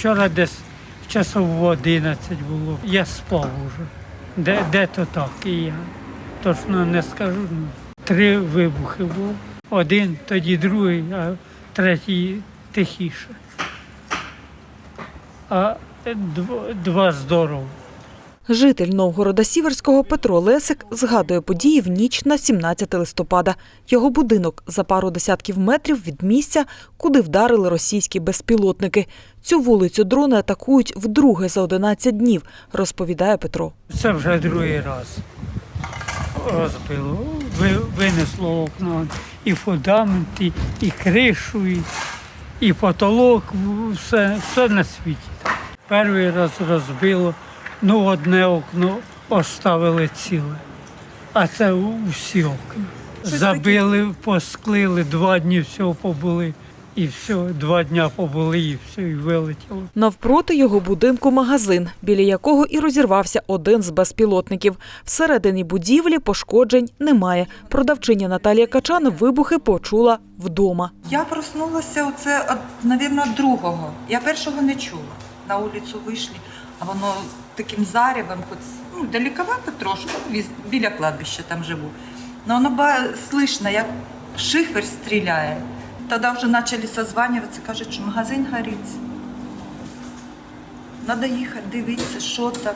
Вчора десь часов в 11 було. Я спав уже. Де, де то так і я. Точно не скажу. ну. Три вибухи було. Один, тоді другий, а третій тихіше. А дв- два здорово. Житель Новгорода Сіверського Петро Лесик згадує події в ніч на 17 листопада. Його будинок за пару десятків метрів від місця, куди вдарили російські безпілотники. Цю вулицю дрони атакують вдруге за 11 днів, розповідає Петро. Це вже другий раз розбило. Винесло окно і фундамент, і, кришу, і потолок, все, все на світі. Перший раз розбило, ну одне окно оставили ціле, а це усі окна. Забили, посклили, два дні всього побули, і все, два дня побули, і все, і вилетіло. Навпроти його будинку магазин, біля якого і розірвався один з безпілотників. Всередині будівлі пошкоджень немає. Продавчиня Наталія Качан вибухи почула вдома. Я проснулася оце, навірно, другого. Я першого не чула. На вулицю вийшли, а воно таким зарявом, хоч ну, далековато трошки, віз- біля кладбища там живу. Но воно ба, слышно, як шифер стріляє. Тоді вже почали созванюватися, кажуть, що магазин горить. Треба їхати, дивитися, що там.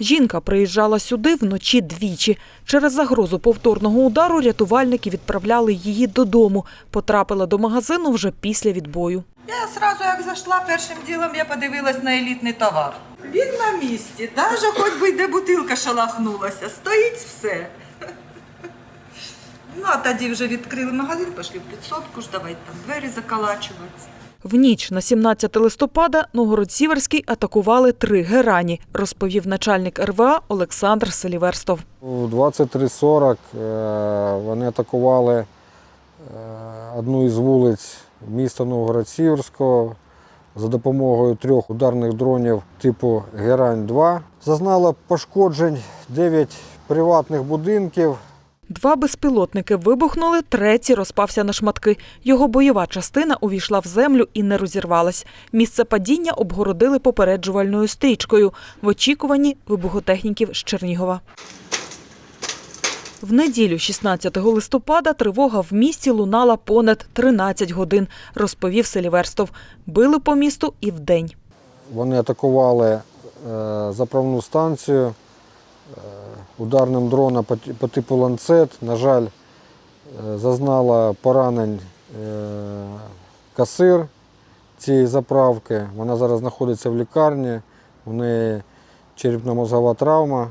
Жінка приїжджала сюди вночі двічі. Через загрозу повторного удару рятувальники відправляли її додому. Потрапила до магазину вже після відбою. Я одразу, як зайшла, першим ділом я подивилась на елітний товар. Він на місці, навіть хоч би де бутилка шалахнулася, стоїть все. Ну, а тоді вже відкрили магазин, пішли в підсобку ж, давай там двері заколачувати. В ніч на 17 листопада Новгород-Сіверський атакували три герані, розповів начальник РВА Олександр Селіверстов. У 23.40 е, вони атакували е, одну із вулиць міста Новгород-Сіверського за допомогою трьох ударних дронів типу Герань-2. Зазнало пошкоджень 9 приватних будинків. Два безпілотники вибухнули, третій розпався на шматки. Його бойова частина увійшла в землю і не розірвалась. Місце падіння обгородили попереджувальною стрічкою в очікуванні вибухотехніків з Чернігова. В неділю, 16 листопада, тривога в місті лунала понад 13 годин, розповів Селіверстов. Били по місту і вдень. Вони атакували е, заправну станцію е, ударним дроном по, типу ланцет. На жаль, е, зазнала поранень касир цієї заправки. Вона зараз знаходиться в лікарні. У неї черепно-мозгова травма,